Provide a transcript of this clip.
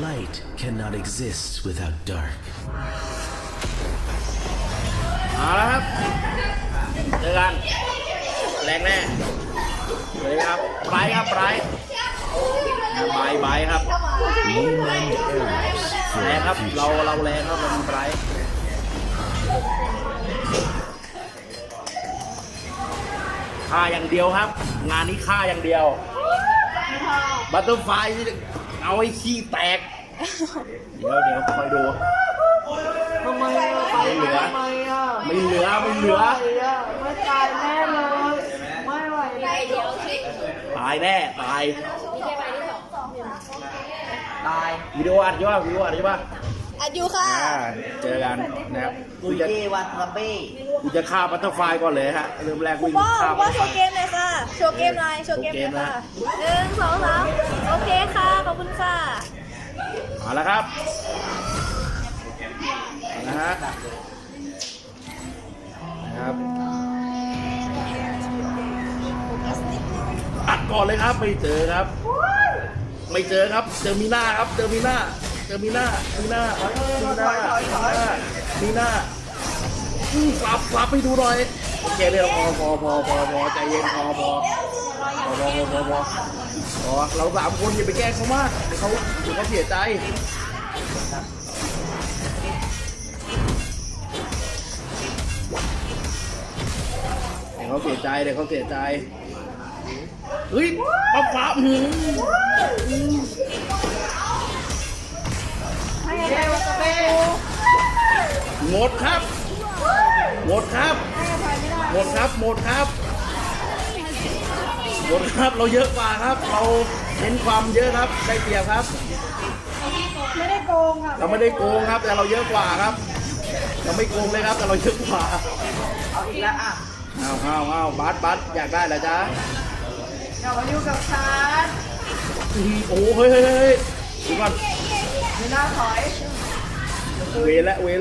Light cannot exist without dark. เอาละครับเจอกันแรงแน่เลยครับไบร์ทครับไบร์ทไบร์ทไบร์ทครับ We mend errors for แรงครับ the เรา future. เราแรงครับเราไบร์ทฆ่าอย่างเดียวครับ งานนี้ฆ่าอย่างเดียวบัตเตอร์ไฟ เอาไอ้ขี้แตก เดี๋ยวเดี๋ยวคอยดู ทำไมอะไปไม่เหลือ ทำไมอะไม่เหลือไม่เหลือ ไม่ไหวอะไม่ตายแน่เลย ไม่ไหวเลยตายแน่ตายตายวิดีโออัดใช่ป่ะวิดีโออัดใช่ป่ะอัดอยู่ค่ะ อ่าเจอกันนะครับกุกูยจะเจวันทับเบ้กูจะฆ่าบัตเตอร์ไฟก่อนเลยฮะเริ่มแรกคุวิ่ณงพ่อฆ่าคุณบัพ่อตเตอร์โชไฟ ว์เกมหน่อยค่ะ โชว์เกมหน่อย โชว์เกมหน่อยค่ะหนึ่งสองสามโอเคค่ะ ขอบคุณค่ะ เอาละครับนะฮะนะครับอัดก่อนเลยครับไม่เจอครับ ไม่เจอครับเจอมีหน้าครับ เจอมีหน้า เจอมีหน้ามีหน้ามีหน้ามีหน้ามีหน้าอืมกลับกลับไปดูหน่อยโอเคเลยพอพอพอพอพอใจเย็นพอพอ พอพอพอพอพอพอเราสามคนอย่าไปแกล้งเขามากเดี๋ยวเขาเดี๋ยวเขาเสียใจเดี๋ยวเขาเสียใจเดี๋ยวเขาเสียใจเฮ้ยป๊าป๊าหืมหมดครับ หมดครับ หมดครับหมดครับ หมดครับ เราเยอะกว่าครับ เราเน้นความเยอะครับได้เปรียบครับ ไม่ได้โกงค่ะเราไม่ได้โกงครับ แต่เราเยอะกว่าครับเราไม่โกงเลยครับ แต่เราเยอะกว่าเอาอีกแล้วอะอ้าวอ้าวอ้าวบัสบัสอยากได้เหรอจ๊ะอย่ามายุ่งกับฉันอื้อหือโอ้โหเฮ้ยเฮ้ยเฮ้ยดูก่อนไม่น่าถอย เวละเวละ